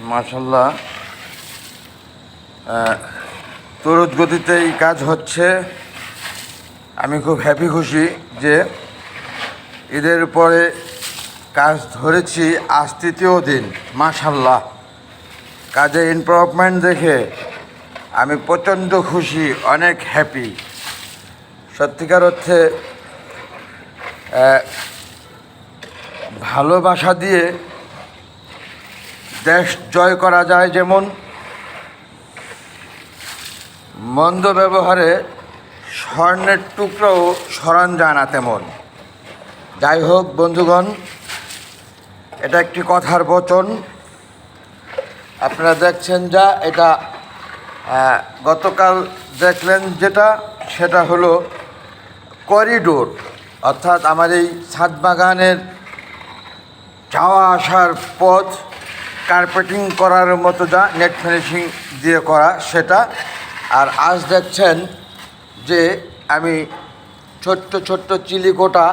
মাশাল্লাহ তরুদ গতিতে এই কাজ হচ্ছে। আমি খুব হ্যাপি খুশি যে ঈদের পরে কাজ ধরেছি, আজ তৃতীয় দিন মাশাল্লাহ কাজে ইমপ্রুভমেন্ট দেখে আমি প্রচণ্ড খুশি, অনেক হ্যাপি সত্যিকার অর্থে ভালোবাসা দিয়ে দেশ জয় করা যায় যেমন মন্দ ব্যবহারে স্বর্ণের টুকরোও সরান যায় না তেমন। যাই হোক বন্ধুগণ, এটা একটি কথার বচন। আপনারা দেখছেন যা, এটা গতকাল দেখলেন যেটা, সেটা হলো করিডোর। অর্থাৎ আমার এই ছাদ বাগানের যাওয়া আসার পথ কার্পেটিং করার মতো যা নেট ফিনিশিং দিয়ে করা সেটা। আর আজ দেখছেন যে আমি ছোট্ট ছোট্ট চিলিকোটা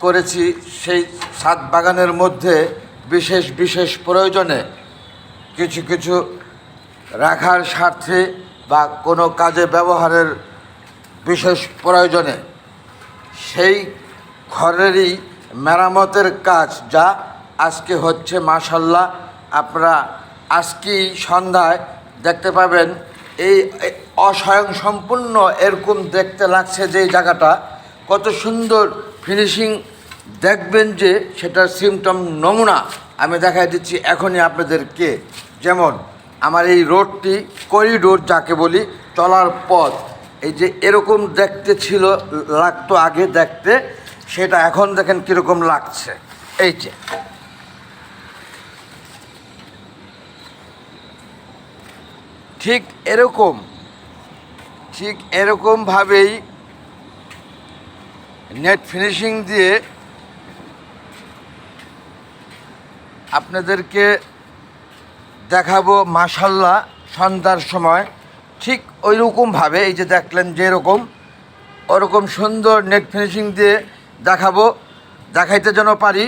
করেছি সেই ছাদ বাগানের মধ্যে বিশেষ বিশেষ প্রয়োজনে। কিছু কিছু রাখার স্বার্থে বা কোনো কাজে ব্যবহারের বিশেষ প্রয়োজনে। সেই ঘরেরই মেরামতের কাজ যা আজকে হচ্ছে মাসাল্লাহ আপনারা আজকেই সন্ধ্যায় দেখতে পাবেন এই অস্বয়ং সম্পূর্ণ এরকম দেখতে লাগছে যে জায়গাটা। কত সুন্দর ফিনিশিং দেখবেন যে সেটার সিমটম নমুনা আমি দেখাই দিচ্ছি এখনই আপনাদেরকে। যেমন আমার এই রোডটি করিডোর যাকে বলি, চলার পথ। এই যে এরকম দেখতে ছিল, লাগতো আগে দেখতে, সেটা এখন দেখেন কীরকম লাগছে। এই যে। ঠিক এরকম, ঠিক এরকমভাবেই নেট ফিনিশিং দিয়ে আপনাদেরকে দেখাবো মাসাল্লাহ সন্ধ্যার সময়। ঠিক ওই রকমভাবে এই যে দেখলেন যেরকম ওরকম সুন্দর নেট ফিনিশিং দিয়ে দেখাবো। দেখাইতে যেন পারি,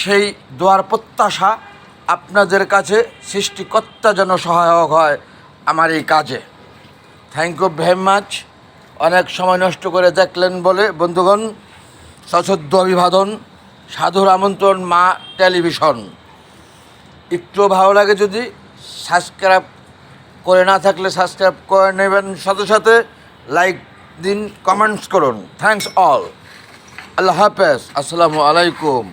সেই দোয়ার প্রত্যাশা আপনাদের কাছে, সৃষ্টিকর্তা যেন সহায়ক হয়। আমার এই কাজে। থ্যাংক ইউ ভেরি মাচ অনেক সময় নষ্ট করে দেখলেন বলে, বন্ধুগণ সশ্রদ্ধ অভিবাদন, সাধুর আমন্ত্রণ, মা টেলিভিশন। একটু ভালো লাগে যদি সাবস্ক্রাইব করে না থাকলে সাবস্ক্রাইব করে নেবেন। সাথে সাথে লাইক দিন কমেন্টস করুন। থ্যাঙ্কস অল আল্লাহ হাফেজ। আসসালামু আলাইকুম।